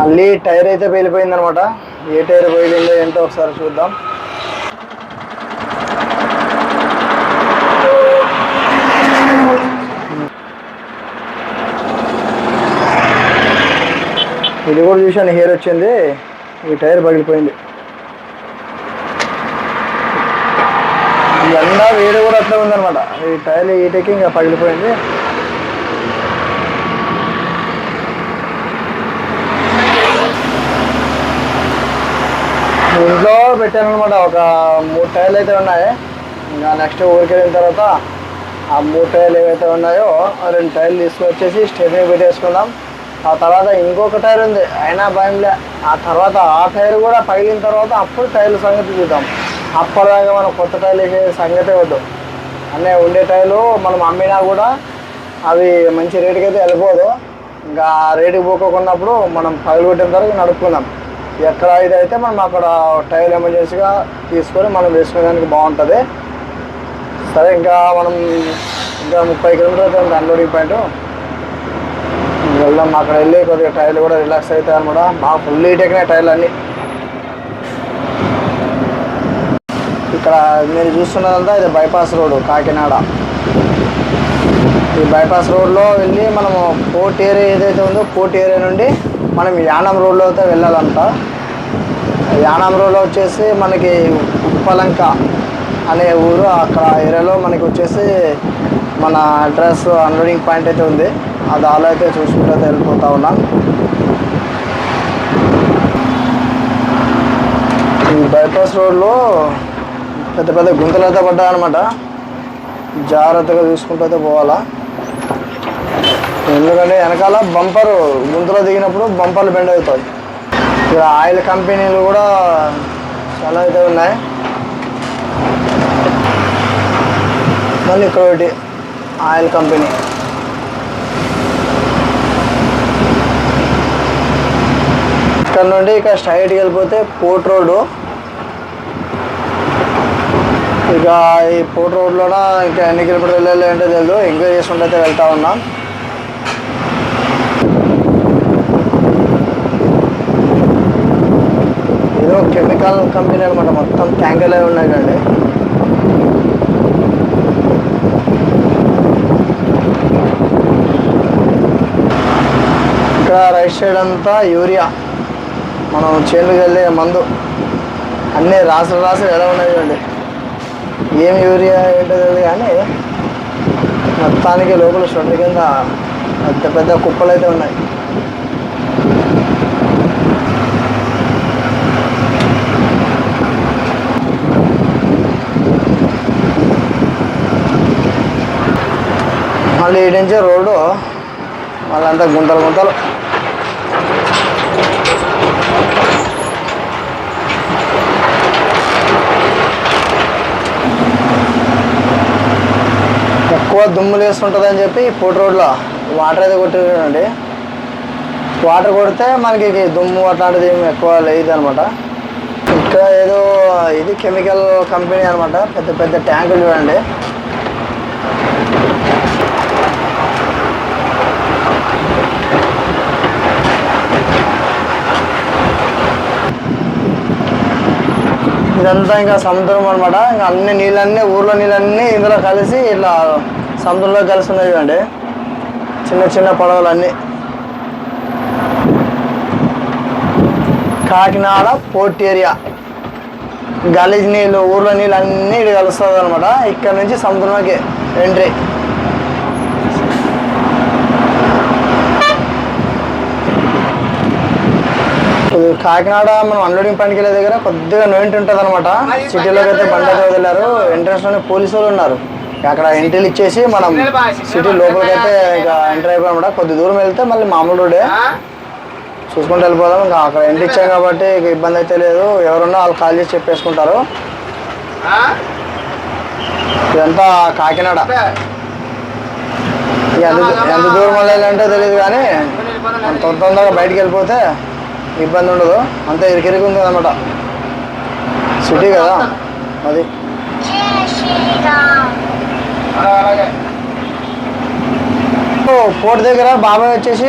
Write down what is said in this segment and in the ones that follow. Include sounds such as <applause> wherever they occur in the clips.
మళ్ళీ టైర్ అయితే పేలిపోయింది అనమాట ఏ టైర్ పేలిందో ఏంటో ఒకసారి చూద్దాం. ఇది కూడా చూశాను హెయిర్ వచ్చింది. ఈ టైర్ పగిలిపోయింది. ఎండ వేడి కూడా అట్లా ఉందనమాట. ఈ టైర్ ఈటకి ఇంకా పగిలిపోయింది. ఇంట్లో పెట్టాను అనమాట ఒక మూడు టైర్లు అయితే ఉన్నాయి. ఇంకా నెక్స్ట్ ఊరికి వెళ్ళిన తర్వాత ఆ మూడు టైర్లు ఏవైతే ఉన్నాయో ఆ రెండు టైర్లు తీసుకొచ్చేసి స్టేరింగ్ పెట్టేసుకుందాం. ఆ తర్వాత ఇంకొక టైర్ ఉంది. అయినా భయంలే ఆ తర్వాత ఆ టైర్ కూడా పగిలిన తర్వాత అప్పుడు టైర్ల సంగతి చూద్దాం. అప్పటిదాకా మనం కొత్త టైర్లు వేసే సంగతే వద్దు. అన్నీ ఉండే టైర్లు మనం అమ్మినా కూడా అవి మంచి రేటుకి అయితే వెళ్ళిపోదు. ఇంకా ఆ రేటుకి పోకోకున్నప్పుడు మనం పగిలిపెట్టిన తర్వాత నడుపుకుందాం. ఎక్కడ ఇదైతే అయితే మనం అక్కడ టైర్ ఎమర్జెన్సీగా తీసుకొని మనం వేసుకునేదానికి బాగుంటుంది. సరే ఇంకా మనం ఇంకా ముప్పై కిలోమీటర్లు అయితే అన్లోడింగ్ పాయింట్ వెళ్దాం అక్కడ వెళ్ళి కొద్దిగా టైర్లు కూడా రిలాక్స్ అవుతాయి అనమాట. బాగా ఫుల్ హీట్ ఎక్కినాయి టైర్లు అన్నీ. ఇక్కడ మీరు చూస్తున్నదంతా ఇది బైపాస్ రోడ్ కాకినాడ. ఈ బైపాస్ రోడ్లో వెళ్ళి మనము పోర్ట్ ఏరియా ఏదైతే ఉందో పోర్ట్ ఏరియా నుండి మనం యానం రోడ్లో అయితే వెళ్ళాలంట. యానం రోడ్లో వచ్చేసి మనకి ఉప్పలంక అనే ఊరు. అక్కడ ఏరియాలో మనకి వచ్చేసి మన అడ్రస్ అన్లోడింగ్ పాయింట్ అయితే ఉంది. ఆ దారిలో అయితే చూసుకుంటూ వెళ్ళిపోతా ఉన్నాం. ఈ బైపాస్ రోడ్లో పెద్ద పెద్ద గుంతలు అయితే పడ్డాయన్నమాట. జాగ్రత్తగా చూసుకుంటూ అయితే పోవాలా. ఎందుకంటే వెనకాల బంపర్ గుంతలో దిగినప్పుడు బంపర్లు బెండ్ అవుతాయి. ఇక్కడ ఆయిల్ కంపెనీలు కూడా చాలా అయితే ఉన్నాయి. మళ్ళీ ఇక్కడ ఒకటి ఆయిల్ కంపెనీ. ఇక్కడ నుండి ఇక స్ట్రైట్కి వెళ్ళిపోతే పోర్ట్ రోడ్డు. ఇక ఈ పోర్ట్ రోడ్లోన ఇంకా ఎన్ని కిలోమీటర్లు వెళ్ళాలి ఏంటో తెలియదు ఎంక్వైరీ చేసుకుంటూ అయితే వెళ్తా ఉన్నాం. ఏదో కెమికల్ కంపెనీ అనమాట మొత్తం ట్యాంకర్లు ఉన్నాయి కండి ఇక్కడ రైట్ సైడ్ అంతా యూరియా. మనం చేనుకి వెళ్ళే మందు. అన్నీ రాసులు రాసులు ఎలా ఉన్నాయి చూడండి. ఏం యూరియా ఏంటో తెలియదు కానీ మొత్తానికి లోపల షొడ్డు కింద పెద్ద పెద్ద కుప్పలు అయితే ఉన్నాయి. మళ్ళీ ఏడించే రోడ్డు మళ్ళీ అంతా గుంతలు గుంతలు. ఎక్కువ దుమ్ములు వేస్తుంటుంది అని చెప్పి పోటీ రోడ్లో వాటర్ అయితే కొట్టేయండి వాటర్ కొడితే మనకి దుమ్ము అట్లాంటిది ఏమి ఎక్కువ లేదు అనమాట ఇక్కడ ఏదో ఇది కెమికల్ కంపెనీ అనమాట పెద్ద పెద్ద ట్యాంకులు చూడండి. ఇదంతా ఇంకా సముద్రం అనమాట ఇంకా అన్ని నీళ్ళన్నీ ఊర్లో నీళ్ళన్నీ ఇందులో కలిసి ఇట్లా సముద్రంలో కలిసి ఉన్నాయి చూడండి. చిన్న చిన్న పడవలన్నీ. Kakinada port area. గలీజ్ నీళ్ళు ఊర్లో నీళ్ళు అన్నీ ఇటు కలుస్తుంది అనమాట ఇక్కడ నుంచి సముద్రంలోకి ఎంట్రీ. కాకినాడ మనం అన్లోడింగ్ పాయింట్కి వెళ్ళే దగ్గర కొద్దిగా నోయింటి ఉంటుంది అనమాట సిటీలోకి అయితే బండి అయితే వదిలేరు. ఎంట్రన్స్లోనే పోలీసు వాళ్ళు ఉన్నారు. అక్కడ ఎంట్రీలు ఇచ్చేసి మనం సిటీ లోపలికి అయితే ఇక ఎంటర్ అయిపోయామన్నమాట కొద్ది దూరం వెళ్తే మళ్ళీ మామూలు రోడ్డే చూసుకుంటూ వెళ్ళిపోదాం. ఇంకా అక్కడ ఎంట్రీ ఇచ్చాం కాబట్టి ఇక ఇబ్బంది అయితే లేదు. ఎవరున్నా వాళ్ళు కాల్ చేసి చెప్పేసుకుంటారు. ఇదంతా కాకినాడ. ఎంత ఎంత దూరం వెళ్ళాలంటే తెలియదు కానీ మనం తొందర తొందరగా బయటికి వెళ్ళిపోతే ఇబ్బంది ఉండదు. అంతా ఇరికిరికి ఉంది అనమాట సిటీ కదా అది. పోర్ట్ దగ్గర బాబాయ్ వచ్చేసి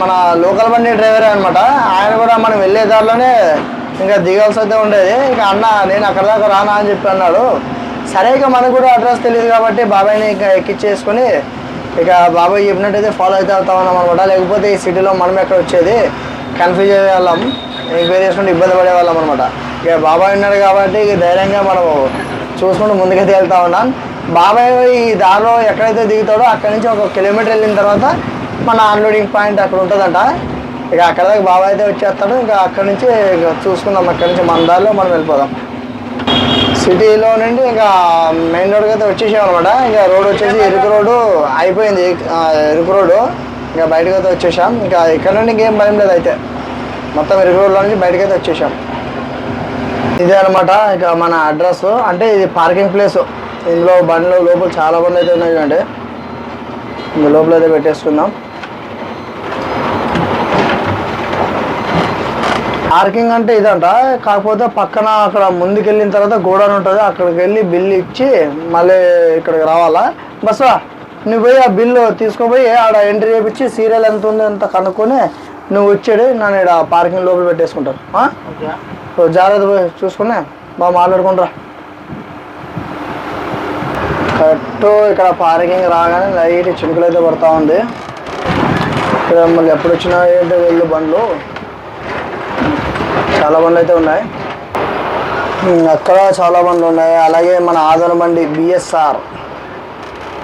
మన లోకల్ బండి డ్రైవరే అనమాట ఆయన కూడా మనం వెళ్ళే దారిలోనే ఇంకా దిగాల్సి అయితే ఉండేది. ఇక అన్న నేను అక్కడ దాకా రానా అని చెప్పి అన్నాడు. సరే ఇక మనకు కూడా అడ్రస్ తెలియదు కాబట్టి బాబాయ్ని ఇంకా ఎక్కిచ్చేసుకొని ఇక బాబాయ్ చెప్పినట్టయితే ఫాలో అయితే అవుతా ఉన్నాం అనమాట లేకపోతే ఈ సిటీలో మనం ఎక్కడ వచ్చేది. కన్ఫ్యూజ్ అయ్యే వాళ్ళం ఎంక్వైరీ చేసుకుంటే ఇబ్బంది పడే వాళ్ళం అనమాట ఇక బాబాయ్ ఉన్నాడు కాబట్టి ధైర్యంగా మనం చూసుకుంటూ ముందుకైతే వెళ్తా ఉన్నాం. బాబాయ్ ఈ దారిలో ఎక్కడైతే దిగుతాడో అక్కడ నుంచి ఒక కిలోమీటర్ వెళ్ళిన తర్వాత మన అన్లోడింగ్ పాయింట్ అక్కడ ఉంటుందంట. ఇక అక్కడ దాకా బాబాయ్ అయితే వచ్చేస్తాడు. ఇంకా అక్కడ నుంచి ఇక చూసుకుందాం. అక్కడ నుంచి మన దారిలో మనం వెళ్ళిపోదాం. సిటీలో నుండి ఇంకా మెయిన్ రోడ్కి అయితే వచ్చేసాం అనమాట ఇంకా రోడ్ వచ్చేసి ఎరుకు రోడ్డు అయిపోయింది. ఎరుకు రోడ్డు. ఇంకా బయటకు అయితే వచ్చేసాం. ఇంకా ఇక్కడ నుండి ఇంకేం భయం లేదు అయితే. మొత్తం ఇరుగురులో నుంచి బయటకు అయితే వచ్చేసాం. ఇదే అనమాట ఇక మన అడ్రస్ అంటే ఇది పార్కింగ్ ప్లేస్ ఇందులో బండ్లు లోపల చాలా బండ్లు అయితే ఉన్నాయి చూడండి. ఇంక లోపల అయితే పెట్టేసుకుందాం. పార్కింగ్ అంటే ఇదంట. కాకపోతే పక్కన అక్కడ ముందుకెళ్ళిన తర్వాత గోడౌన్ ఉంటుంది. అక్కడికి వెళ్ళి బిల్లు ఇచ్చి మళ్ళీ ఇక్కడికి రావాలా? బస్సా నువ్వు పోయి ఆ బిల్లు తీసుకుపోయి ఆడ ఎంట్రీ చేయించి సీరియల్ ఎంత ఉంది ఎంత కనుక్కొని నువ్వు వచ్చాడు నన్ను ఇక్కడ పార్కింగ్ లోపల పెట్టేసుకుంటాను జాగ్రత్త పోయి చూసుకునే. బాగా మాట్లాడుకుంటారా కరెక్ట్ ఇక్కడ పార్కింగ్ రాగానే లైట్ చినుకులు అయితే పడతా ఉంది. ఇక్కడ మళ్ళీ ఎప్పుడు వచ్చినా ఏంటో వెళ్ళు బండ్లు? చాలా బండ్లు అయితే ఉన్నాయి. అక్కడ చాలా బండ్లు ఉన్నాయి. అలాగే మన ఆదరణ బండి బిఎస్ఆర్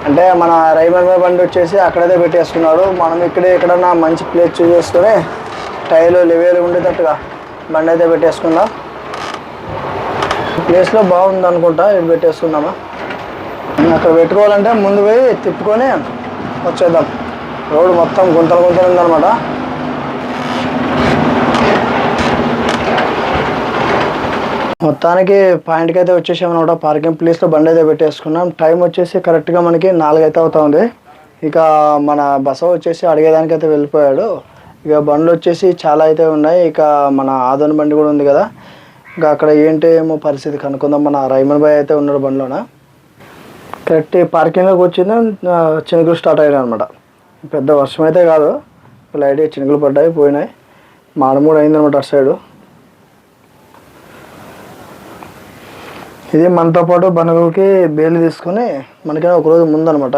అంటే మన రైమన్ బండి వచ్చేసి అక్కడైతే పెట్టేసుకున్నాడు. మనం ఇక్కడే ఎక్కడన్నా మంచి ప్లేస్ చూసేసుకొని టైర్లు లెవేలు ఉండేటట్టుగా బండి అయితే పెట్టేసుకుందాం. ప్లేస్లో బాగుంది అనుకుంటా ఇది పెట్టేసుకుందామా. అక్కడ పెట్టుకోవాలంటే ముందు పోయి తిప్పుకొని వచ్చేద్దాం. రోడ్డు మొత్తం గుంతలు గుంతలు ఉందన్నమాట. మొత్తానికి పాయింట్కి అయితే వచ్చేసామన్నమాట. పార్కింగ్ ప్లేస్లో బండి అయితే పెట్టేసుకున్నాం. టైం వచ్చేసి కరెక్ట్గా మనకి నాలుగు అయితే అవుతా ఉంది ఇక మన బస వచ్చేసి అడిగేదానికి అయితే వెళ్ళిపోయాడు. ఇక బండ్లు వచ్చేసి చాలా అయితే ఉన్నాయి. ఇక మన ఆదోని బండి కూడా ఉంది కదా. ఇంకా అక్కడ ఏంటి ఏమో పరిస్థితి కనుక్కుందాం. మన రైమన్ బాయ్ అయితే ఉన్నాడు బండిలోన. కరెక్ట్ పార్కింగ్లోకి వచ్చింది. చినుకులు స్టార్ట్ అయినాయి అనమాట పెద్ద వర్షం అయితే కాదు. లైట్గా చినుకులు పడ్డాయి పోయినాయి. మాడమూడు అయిందనమాట అటు సైడు ఇది మనతో పాటు బనగులకి బేలు తీసుకొని మనకి ఒక రోజు ముందనమాట.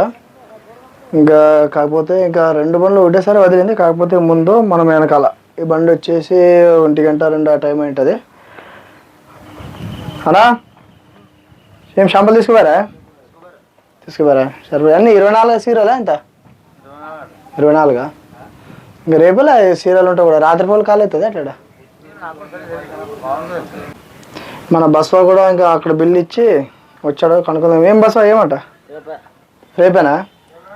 ఇంకా కాకపోతే ఇంకా రెండు బండ్లు ఒకటేసారి వదిలింది కాకపోతే ముందు మనం వెనకాల. ఈ బండి వచ్చేసి ఒంటి గంట రెండు ఆ టైం ఉంటుంది అనా ఏం షాంపులు తీసుకుపోరా తీసుకుపోరా సరే అన్నీ ఇరవై నాలుగు సీరియలా ఎంత ఇరవై నాలుగా? ఇంకా రేపులా సీరియల్ ఉంటాయి కూడా రాత్రిపూలు కాలు అవుతుంది అట్లా మన బస్వా కూడా ఇంకా అక్కడ బిల్లు ఇచ్చి వచ్చాడు కనుక్కుందాం. ఏం బస్వా ఏమంట? రేపేనా?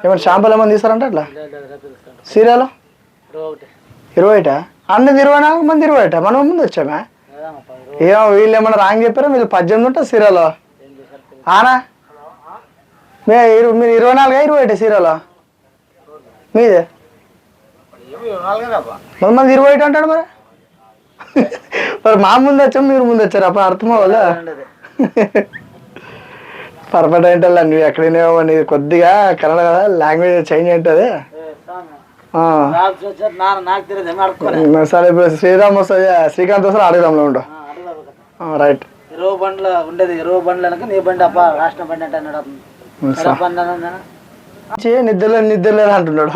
ఏమంటే షాంపులు ఏమైనా తీస్తారంట అట్లా? సీరియల్? ఇరవై ఒకటా. అన్నది ఇరవై నాలుగు మంది ఇరవై ఒకటా. మనం ముందు వచ్చామా? ఏమో వీళ్ళు ఏమన్నా రాంగ్ చెప్పారా? వీళ్ళు పద్దెనిమిది ఉంటుంది సీరియల్. ఆనా? మే మీరు ఇరవై నాలుగా ఇరవై ఒకటి సీరియల్? మీదే? మంది ఇరవై ఒకటి అంటాడు మరి. మరి మా ముందు వచ్చాం మీరు ముందు వచ్చారు అప్పుడు అర్థం అవ్వాల పర్ఫెక్ట్ ఏంటల్లా నువ్వు ఎక్కడైనా నీది కొద్దిగా కన్నడ కదా లాంగ్వేజ్ చేంజ్ అడుక్కోలే సరే ఇప్పుడు శ్రీరామ్ వస్తుంది శ్రీకాంత్ వస్తారు అడుగుదాంలో ఉండు. రైట్. ఇరవై బండ్ల ఉండేది ఇరవై బండ్లు అనక నీ బండి అప్ప రాష్ట్ర బండి అంటే అన్నాడు? నిద్రలేదు నిద్రలేదు అంటున్నాడు.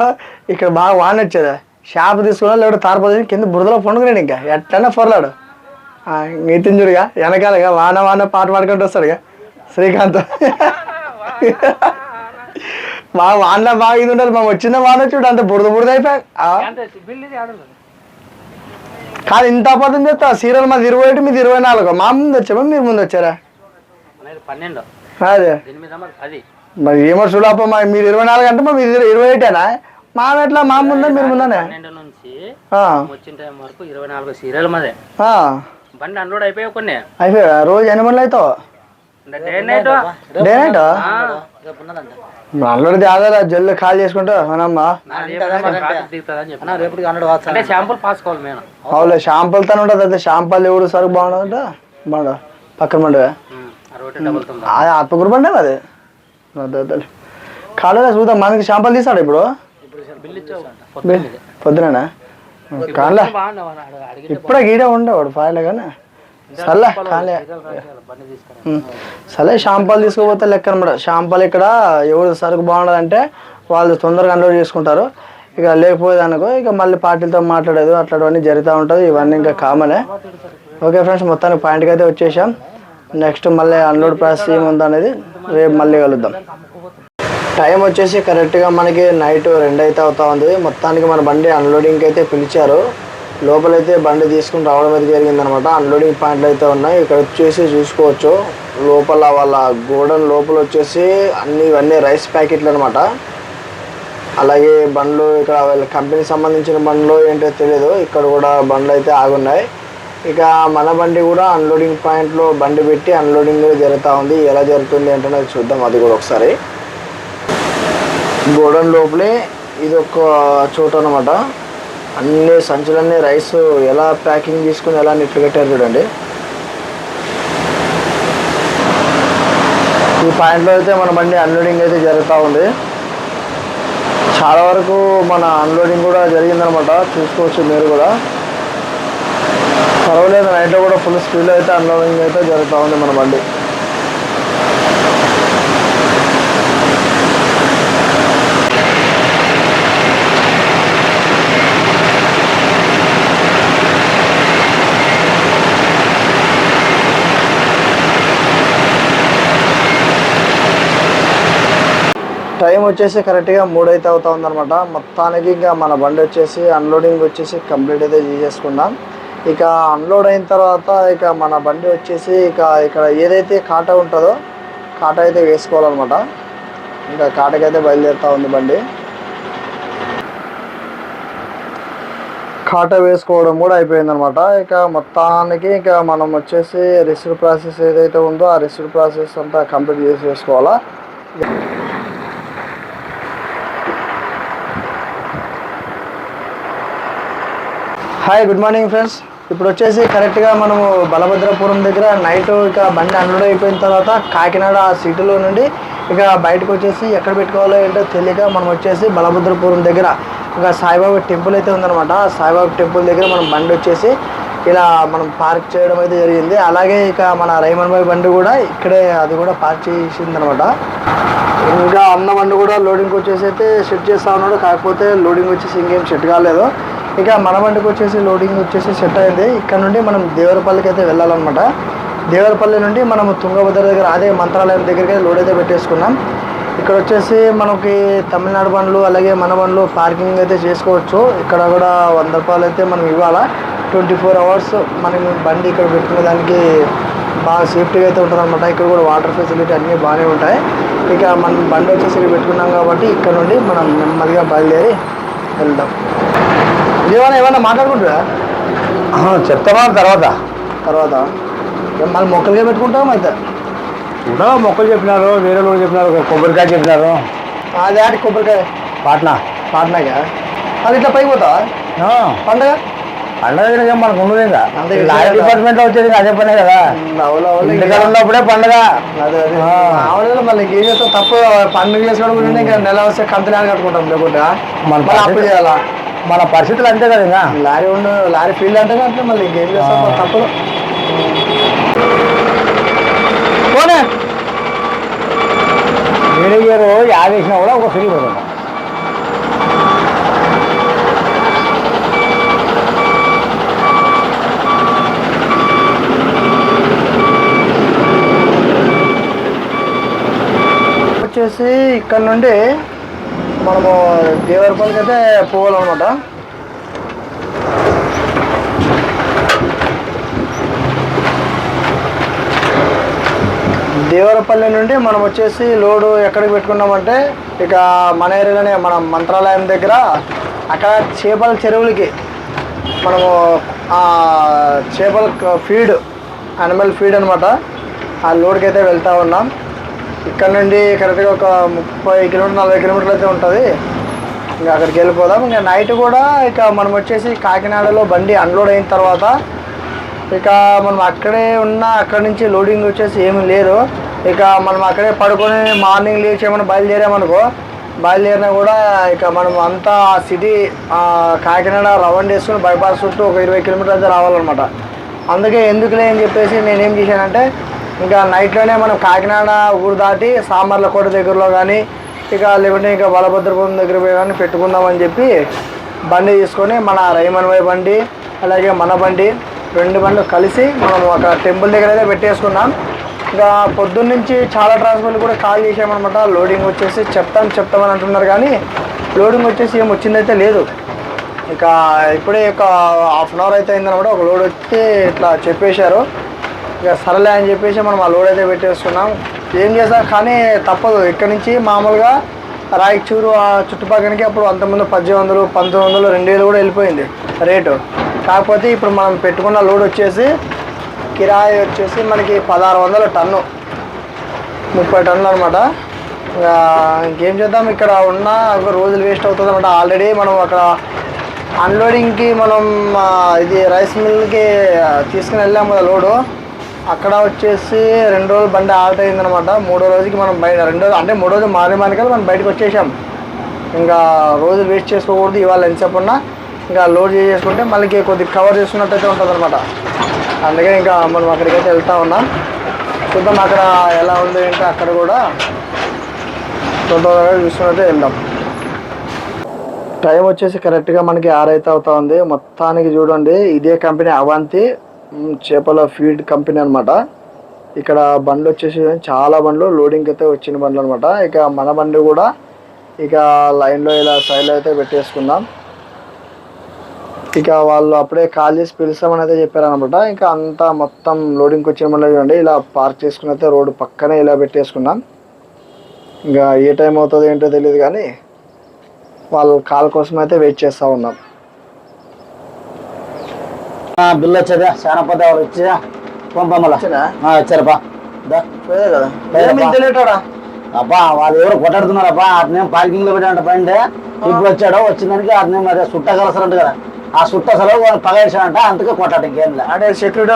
ఇక్కడ బాగా వాన వచ్చేదా షాప్ తీసుకున్నా లేకపోతే తారపోతే కింద బురదలో పండుకున్నాడు ఇంకా. ఎట్లన్నా పొరలాడు. మితింజుడుగా వెనకాలగా వాన వాన పాట పాడుకుంటూ వస్తాడుగా శ్రీకాంత్. బాగా వానలో బాగా ఇది ఉండాలి మేము వచ్చిన వాన చూడు అంత బురద బురద అయిపోయా కాదు ఇంత అబద్ధం చెప్తా సీరియల్ మాది ఇరవై ఒకటి మీది ఇరవై నాలుగు. మా ముందు వచ్చామా మీరు ముందు వచ్చారా? పన్నెండు. అదే. మరి ఏమో చూడప్ప మా మీరు ఇరవై నాలుగు అంటే మా మీరు ఇరవై ఒకటేనా మా ఎట్లా మా ముందా మీరు ముందానే? నుంచి వచ్చిన టైం వరకు ఇరవై నాలుగు సీరియల్ మదే. బండి అన్లోడ్ అయిపోయావు కొన్ని. అయిపోయా రోజు ఎన్ని మంది అవుతావు డే నైట్ డే జల్లు ఖాళీ చేసుకుంటా మనమ్మా అంటే షాంపూల్ పాసుకోవాలి మేము అవులే షాంపుల్ తను ఉంటుంది. అదే షాంపాలు ఎవడు సరుకు బాగుంటుందంట బాగుండ పక్కన తొమ్మిది అది ఆత్మకూరు బండి అది కాలేదా చూద్దాం. మనకి షాంపాలు తీసాడు ఇప్పుడు? ఇప్పుడు పొద్దున కాలే. ఇప్పుడే గీడే ఉండేవాడు ఫాయిలే కానీ సర్లే కాలే. ఉం. సరే షాంపాలు తీసుకోపోతే లెక్క అనమాట షాంపాలు ఇక్కడ ఎవరు సరుకు బాగుండదంటే వాళ్ళు తొందరగా అన్లోడ్ చేసుకుంటారు. ఇక లేకపోతే అనుకో ఇక మళ్ళీ పార్టీలతో మాట్లాడేది అట్లాంటివన్నీ జరుగుతూ ఉంటుంది. ఇవన్నీ ఇంకా కామనే. ఓకే ఫ్రెండ్స్ మొత్తానికి పాయింట్కి అయితే వచ్చేసాం. నెక్స్ట్ మళ్ళీ అన్లోడ్ ప్రాసెస్ ఏముంది అనేది రేపు మళ్ళీ కలుద్దాం. టైం వచ్చేసి కరెక్ట్గా మనకి నైట్ రెండు అయితే అవుతా ఉంది. మొత్తానికి మన బండి అన్లోడింగ్కి అయితే పిలిచారు. లోపలైతే బండి తీసుకుని రావడం అయితే జరిగిందనమాట. అన్లోడింగ్ పాయింట్లు అయితే ఉన్నాయి. ఇక్కడ వచ్చేసి చూసుకోవచ్చు. లోపల వాళ్ళ గోడౌన్ లోపల వచ్చేసి అన్ని ఇవన్నీ రైస్ ప్యాకెట్లు అనమాట. అలాగే బండ్లు ఇక్కడ వాళ్ళ కంపెనీకి సంబంధించిన బండ్లు ఏంటో తెలియదు ఇక్కడ కూడా బండ్లు అయితే ఆగున్నాయి. ఇక మన బండి కూడా అన్లోడింగ్ పాయింట్లో బండి పెట్టి అన్లోడింగ్ జరుగుతూ ఉంది. ఎలా జరుగుతుంది ఏంటనే చూద్దాం. అది కూడా ఒకసారి. గోడౌన్ లోపలే ఇది ఒక చోట అనమాట అన్ని సంచులన్నీ రైస్ ఎలా ప్యాకింగ్ తీసుకుని ఎలా నిట్లు కట్టారు చూడండి. ఈ పాయింట్లో అయితే మన బండి అన్లోడింగ్ అయితే జరుగుతూ ఉంది. చాలా వరకు మన అన్లోడింగ్ కూడా జరిగిందనమాట చూసుకోవచ్చు మీరు కూడా. పర్వాలేదు నైట్లో కూడా ఫుల్ స్పీడ్లో అయితే అన్లోడింగ్ అయితే జరుగుతూ ఉంది మన బండి. టైం వచ్చేసి కరెక్ట్గా మూడు అయితే అవుతా ఉందనమాట మొత్తానికి ఇంకా మన బండి వచ్చేసి అన్లోడింగ్ వచ్చేసి కంప్లీట్ అయితే చేసేసుకున్నాం. ఇక అన్లోడ్ అయిన తర్వాత ఇక మన బండి వచ్చేసి ఇక ఇక్కడ ఏదైతే కాట ఉంటుందో కాట అయితే వేసుకోవాలన్నమాట. ఇంకా కాటకైతే బయలుదేరుతూ ఉంది బండి. కాట వేసుకోవడం కూడా అయిపోయిందనమాట ఇక మొత్తానికి ఇక మనం వచ్చేసి రిసీవ్ ప్రాసెస్ ఏదైతే ఉందో ఆ రిసీవ్ ప్రాసెస్ అంతా కంప్లీట్ చేసేసుకోవాలా హాయ్ గుడ్ మార్నింగ్ ఫ్రెండ్స్ ఇప్పుడు వచ్చేసి కరెక్ట్గా మనము బలభద్రపురం దగ్గర నైట్ ఇక బండి అన్లోడ్ అయిపోయిన తర్వాత కాకినాడ ఆ సిటీలో నుండి ఇక బయటకు వచ్చేసి ఎక్కడ పెట్టుకోవాలో ఏంటో తెలియక మనం వచ్చేసి బలభద్రపురం దగ్గర ఇక సాయిబాబా టెంపుల్ అయితే ఉందన్నమాట. సాయిబాబా టెంపుల్ దగ్గర మనం బండి వచ్చేసి ఇలా మనం పార్క్ చేయడం అయితే జరిగింది. అలాగే ఇక మన రైమన్ బాయ్ బండి కూడా ఇక్కడే అది కూడా పార్క్ చేసింది అనమాట ఇంకా అన్న బండి కూడా లోడింగ్ వచ్చేసి అయితే సెట్ చేస్తా ఉన్నాడు. కాకపోతే లోడింగ్ వచ్చేసి ఇంకేం సెట్ కాలేదు. ఇక మన బండికి వచ్చేసి లోడింగ్ వచ్చేసి సెట్ అయింది ఇక్కడ నుండి మనం దేవరపల్లికి అయితే వెళ్ళాలన్నమాట. దేవరపల్లి నుండి మనం తుంగభద్ర దగ్గర అదే మంత్రాలయం దగ్గరికి లోడ్ అయితే పెట్టేసుకున్నాం. ఇక్కడ వచ్చేసి మనకి తమిళనాడు బండ్లు అలాగే మన బండ్లు పార్కింగ్ అయితే చేసుకోవచ్చు. ఇక్కడ కూడా వంద రూపాయలు అయితే మనం ఇవ్వాలా? ట్వంటీ ఫోర్ అవర్స్ మనం బండి ఇక్కడ పెట్టుకునే దానికి బాగా సేఫ్టీగా అయితే ఉంటుందన్నమాట ఇక్కడ కూడా వాటర్ ఫెసిలిటీ అన్నీ బాగానే ఉంటాయి. ఇక మనం బండి వచ్చేసి పెట్టుకున్నాం కాబట్టి ఇక్కడ నుండి మనం నెమ్మదిగా బయలుదేరి వెళ్దాం. ఏమైనా ఏమన్నా మాట్లాడుకుంటారా? చెప్తామా తర్వాత? తర్వాత? మళ్ళీ మొక్కలుగా పెట్టుకుంటాం అయితే కూడా మొక్కలు చెప్పినారు వేరే వాళ్ళు చెప్పినారు కొబ్బరికాయ చెప్పినారు. అది ఆటి కొబ్బరికాయ. పాట్నా. పాట్నాగా అది ఇట్లా పైకి పోతావా? పండగ? పండగ మనకు ఉండదు ఇంకా. అంతే లా కదా. డిపార్ట్మెంట్లో వచ్చేది అదే పనే కదా. ఇంటికాడ ఉన్నప్పుడే పండగ. ఆవిడ మళ్ళీ ఏం చేస్తాం తప్పు పండుగ చేసుకోవడం ఇంకా నెల వస్తే కంపెనీ కట్టుకుంటాం లేకుంటే మన అప్పు చేయాలా? మన పరిస్థితులు అంతే కదా ఇంకా. లారీ ఉండు లారీ ఫీల్డ్ అంటే అంటే మళ్ళీ ఇంకేం చేస్తాం. తప్పదు. పోనే. వేరే ఇయర్ యాభై వేసినా కూడా ఒక ఫ్రీ పోతుంది వచ్చేసి ఇక్కడ నుండి మనము దేవరపల్లికి అయితే పోవాలన్నమాట. దేవరపల్లి నుండి మనం వచ్చేసి లోడు ఎక్కడికి పెట్టుకున్నామంటే ఇక మన ఏరియాలోనే మన మంత్రాలయం దగ్గర అక్కడ చేపల చెరువులకి మనము ఆ చేపల ఫీడ్ అనిమల్ ఫీడ్ అనమాట ఆ లోడ్కి అయితే వెళ్తూ ఉన్నాం. ఇక్కడ నుండి కరెక్ట్గా ఒక ముప్పై కిలోమీటర్ నలభై కిలోమీటర్లు అయితే ఉంటుంది. ఇంకా అక్కడికి వెళ్ళిపోదాం. ఇంకా నైట్ కూడా ఇక మనం వచ్చేసి కాకినాడలో బండి అన్లోడ్ అయిన తర్వాత ఇక మనం అక్కడే ఉన్న అక్కడి నుంచి లోడింగ్ వచ్చేసి ఏమీ లేదు. ఇక మనం అక్కడే పడుకొని మార్నింగ్ లేచి ఏమైనా బయలుదేరామనుకో బయలుదేరినా కూడా ఇక మనం అంతా సిటీ కాకినాడ రౌండ్ వేసుకుని బైపాస్ చుట్టూ ఒక ఇరవై కిలోమీటర్ అయితే రావాలన్నమాట. అందుకే ఎందుకులే అని చెప్పేసి నేనేం చేశానంటే ఇంకా నైట్లోనే మనం కాకినాడ ఊరు దాటి సామర్లకోట దగ్గరలో కానీ ఇక లేకుంటే ఇంకా బలభద్రపురం దగ్గర పోయి కానీ పెట్టుకుందామని చెప్పి బండి తీసుకొని మన రైమన్ వై బండి అలాగే మన బండి రెండు బండ్లు కలిసి మనం ఒక టెంపుల్ దగ్గర అయితే పెట్టేసుకున్నాం. ఇంకా పొద్దున్న నుంచి చాలా ట్రాన్స్పోర్ట్లు కూడా కాల్ చేసామన్నమాట లోడింగ్ వచ్చేసి చెప్తాం చెప్తామని అంటున్నారు కానీ లోడింగ్ వచ్చేసి ఏం వచ్చిందైతే లేదు. ఇక ఇప్పుడే ఒక హాఫ్ అన్ అవర్ అయితే అయిందనమాట ఒక లోడ్ వచ్చి ఇట్లా చెప్పేశారు. ఇక సరలే అని చెప్పేసి మనం ఆ లోడ్ అయితే పెట్టేస్తున్నాం. ఏం చేస్తాం కానీ తప్పదు. ఇక్కడ నుంచి మామూలుగా రాయచూరు ఆ చుట్టుపక్కలకి అప్పుడు అంతకుముందు పద్దెనిమిది వందలు పంతొమ్మిది వందలు రెండు వేలు కూడా వెళ్ళిపోయింది రేటు. కాకపోతే ఇప్పుడు మనం పెట్టుకున్న లోడ్ వచ్చేసి కిరాయి వచ్చేసి మనకి పదహారు వందల టన్ను. ముప్పై టన్నులు అనమాట ఇంకేం చేద్దాం? ఇక్కడ ఉన్న ఒక రోజులు వేస్ట్ అవుతుంది అనమాట ఆల్రెడీ మనం అక్కడ అన్లోడింగ్కి మనం ఇది రైస్ మిల్కి తీసుకుని వెళ్ళాము కదా లోడు. అక్కడ వచ్చేసి రెండు రోజులు బండి ఆల్ట్ అయిందనమాట మూడో రోజుకి మనం బయట రెండో అంటే మూడో రోజు మారే మానికల్ మనం బయటకు వచ్చేసాం. ఇంకా రోజు వేస్ట్ చేసుకోకూడదు ఇవాళ ఎంతసేపు ఉన్నా. ఇంకా లోడ్ చేసుకుంటే మళ్ళీ కొద్దిగా కవర్ చేసుకున్నట్టయితే ఉంటుంది అనమాట అందుకే ఇంకా మనం అక్కడికైతే వెళ్తూ ఉన్నాం. చూద్దాం అక్కడ ఎలా ఉంది ఏంటో అక్కడ కూడా. చూద్దాం చూసుకున్నట్టే వెళ్దాం. టైం వచ్చేసి కరెక్ట్గా మనకి ఆరైతే అవుతా ఉంది. మొత్తానికి చూడండి ఇదే కంపెనీ అవంతి. చేపల ఫీడ్ కంపెనీ అనమాట ఇక్కడ బండ్లు వచ్చేసి చాలా బండ్లు లోడింగ్ అయితే వచ్చిన బండ్లు అనమాట ఇక మన బండి కూడా ఇక లైన్లో ఇలా సైడ్లో అయితే పెట్టేసుకుందాం. ఇక వాళ్ళు అప్పుడే కాల్ చేసి పిలుస్తామని అయితే చెప్పారనమాట ఇంకా అంతా మొత్తం లోడింగ్కి వచ్చిన బండ్లు చూడండి. ఇలా పార్క్ చేసుకుని అయితే రోడ్డు పక్కనే ఇలా పెట్టేసుకున్నాం ఇంకా ఏ టైం అవుతుందో ఏంటో తెలియదు కానీ వాళ్ళ కాల్ కోసం అయితే వెయిట్ చేస్తూ ఉన్నాం. బిల్లు వచ్చేదా. చాలా పెద్ద వాళ్ళు వచ్చి పంపమ్మల వచ్చారా? వచ్చారప్పా దా. పోయే కదా. పోయేదా? తెలియటాడా? అబ్బా వాళ్ళు ఎవరు కొట్టాడుతున్నారప్పా అతనే పార్కింగ్లో పెట్టాడంట బండి? ఇప్పుడు వచ్చాడు వచ్చిందానికి అతనే మరి సుట్ట కలసరంట కదా. ఆ సుట్ట అసలు వాళ్ళు పగేసాడంట అందుకే కొట్టాడు ఇంకేం అంటే సెక్యూరిటీ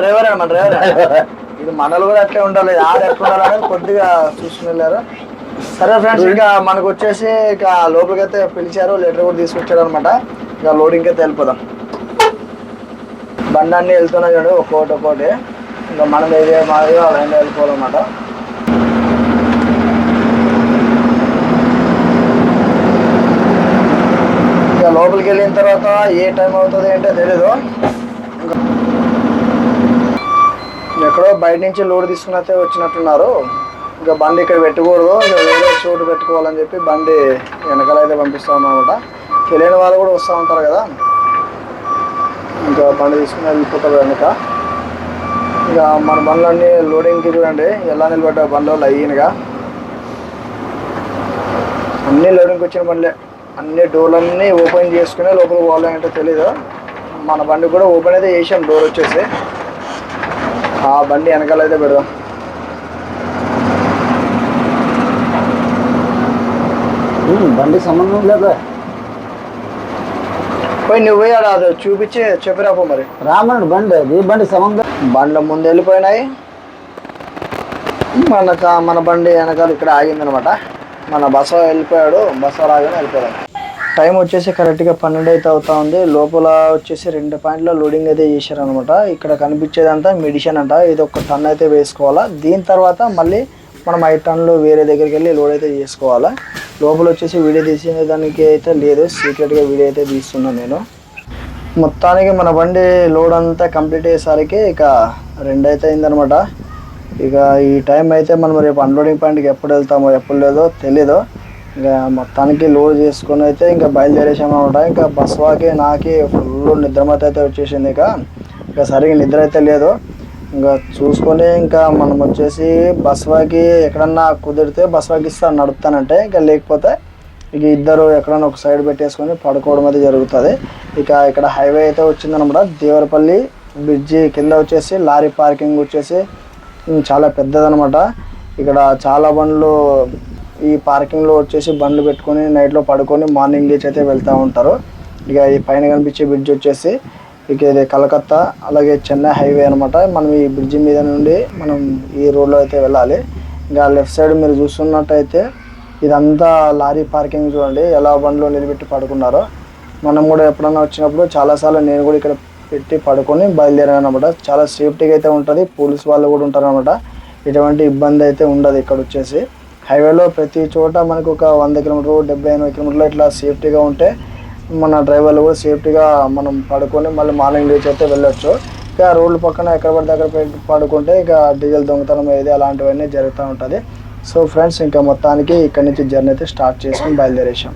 డ్రైవర్ మన డ్రైవర్ <laughs> ఇది మనలు కూడా అట్లే ఉండాలి. ఆడ ఎట్లా ఉండాలని కొద్దిగా చూసుకుని వెళ్ళారు. సరే ఫ్రెండ్స్ ఇంకా మనకు వచ్చేసి ఇక లోపలికి అయితే పిలిచారు లెటర్ కూడా తీసుకొచ్చారు అనమాట ఇక లోడింగ్ అయితే వెళ్ళిపోదాం. బండి అన్ని వెళ్తున్నాయి చూడు ఒక్కోటి ఒక్కోటి ఇంకా మనం ఏదే మాదిరిగా లైన్లో వెళ్ళిపోవాలన్నమాట. ఇంకా లోపలికి వెళ్ళిన తర్వాత ఏ టైం అవుతుంది ఏంటో తెలీదు. ఎక్కడో బయట నుంచి లోడ్ తీసుకున్నట్టే వచ్చినట్టున్నారు. ఇంకా బండి ఇక్కడ పెట్టకూడదు ఇంకా వేరే చోటు పెట్టుకోవాలని చెప్పి బండి వెనకాల అయితే పంపిస్తా అనమాట తెలియని వాళ్ళు కూడా వస్తూ ఉంటారు కదా. ఇంకా బండి తీసుకుని వెళ్ళిపోతారు వెనక. ఇక మన బండ్లన్నీ లోడింగ్కి చూడండి ఎలా నిలబడ్డా బండ్లు లైన్గా. అన్నీ లోడింగ్కి వచ్చిన బండ్లే. అన్ని డోర్లన్నీ ఓపెన్ చేసుకుని లోపలికి పోవాలంటే తెలీదు. మన బండి కూడా ఓపెన్ అయితే చేసాం డోర్ వచ్చేసి. ఆ బండి వెనకాల అయితే పెడదాం. బండి సంబంధం లేదు. పోయి నువ్వు అది చూపించి చెప్పిరాపో మరి. రామనుడు బండి ఈ బండి సంబంధం బండ్ల ముందు వెళ్ళిపోయినాయి. మన మన బండి వెనకాల ఇక్కడ ఆగిందనమాట. మన బస వెళ్ళిపోయాడు బస రాగానే వెళ్ళిపోయాడు. టైం వచ్చేసి కరెక్ట్గా పన్నెండు అయితే అవుతా ఉంది. లోపల వచ్చేసి రెండు పాయింట్ల లోడింగ్ అయితే చేశారనమాట. ఇక్కడ కనిపించేదంతా మెడిసిన్ అంట. ఇది ఒక టన్ అయితే వేసుకోవాలా. దీని తర్వాత మళ్ళీ మనం ఐదు టన్నులు వేరే దగ్గరికి వెళ్ళి లోడ్ అయితే చేసుకోవాలా. లోపల వచ్చేసి వీడియో తీసే దానికి అయితే లేదు. సీక్రెట్గా వీడియో అయితే తీస్తున్నాను నేను. మొత్తానికి మన బండి లోడ్ అంతా కంప్లీట్ అయ్యేసరికి ఇక రెండు అయితే అయిందనమాట ఇక ఈ టైం అయితే మనం రేపు అన్లోడింగ్ పాయింట్కి ఎప్పుడు వెళ్తామో ఎప్పుడు లేదో తెలీదు. ఇక మొత్తానికి లోడ్ చేసుకుని అయితే ఇంకా బయలుదేరేసామన్నమాట ఇంకా బస్వాకి నాకి ఫుల్ నిద్రమత అయితే వచ్చేసింది ఇక. ఇక సరిగ్గా నిద్ర అయితే లేదు. ఇంకా చూసుకొని ఇంకా మనం వచ్చేసి బస్వాకి ఎక్కడన్నా కుదిరితే బస్వాకి ఇస్తాను నడుపుతానంటే ఇంకా లేకపోతే ఇక ఇద్దరు ఎక్కడైనా ఒక సైడ్ పెట్టేసుకొని పడుకోవడం అయితే జరుగుతుంది. ఇక ఇక్కడ హైవే అయితే వచ్చిందనమాట. దేవరపల్లి బ్రిడ్జి కింద వచ్చేసి లారీ పార్కింగ్ వచ్చేసి చాలా పెద్దదనమాట. ఇక్కడ చాలా బండ్లు ఈ పార్కింగ్లో వచ్చేసి బండ్లు పెట్టుకొని నైట్లో పడుకొని మార్నింగ్ లేచి అయితే వెళ్తూ ఉంటారు. ఇక ఈ పైన కనిపించే బ్రిడ్జ్ వచ్చేసి ఇక ఇది కలకత్తా అలాగే చెన్నై హైవే అనమాట మనం ఈ బ్రిడ్జి మీద నుండి మనం ఈ రోడ్లో అయితే వెళ్ళాలి. ఇంకా లెఫ్ట్ సైడ్ మీరు చూస్తున్నట్టయితే ఇదంతా లారీ పార్కింగ్ చూడండి ఎలా బండ్లో నిలబెట్టి పడుకున్నారో. మనం కూడా ఎప్పుడన్నా వచ్చినప్పుడు చాలాసార్లు నేను కూడా ఇక్కడ పెట్టి పడుకొని బయలుదేరాను అనమాట చాలా సేఫ్టీగా అయితే ఉంటుంది పోలీస్ వాళ్ళు కూడా ఉంటారు అనమాట ఎటువంటి ఇబ్బంది అయితే ఉండదు ఇక్కడ వచ్చేసి. హైవేలో ప్రతి చోట మనకు ఒక వంద కిలోమీటర్లు డెబ్బై ఎనభై కిలోమీటర్లు ఇట్లా సేఫ్టీగా ఉంటే మన డ్రైవర్లు కూడా సేఫ్టీగా మనం పడుకొని మళ్ళీ మార్నింగ్ లేచి అయితే వెళ్ళొచ్చు. ఇక రోడ్ల పక్కన ఎక్కడ పడితే అక్కడ పెట్టి పడుకుంటే ఇక డీజిల్ దొంగతనం ఏది అలాంటివన్నీ జరుగుతూ ఉంటుంది. సో ఫ్రెండ్స్ ఇంకా మొత్తానికి ఇక్కడ నుంచి జర్నీ అయితే స్టార్ట్ చేసుకుని బయలుదేరేసాం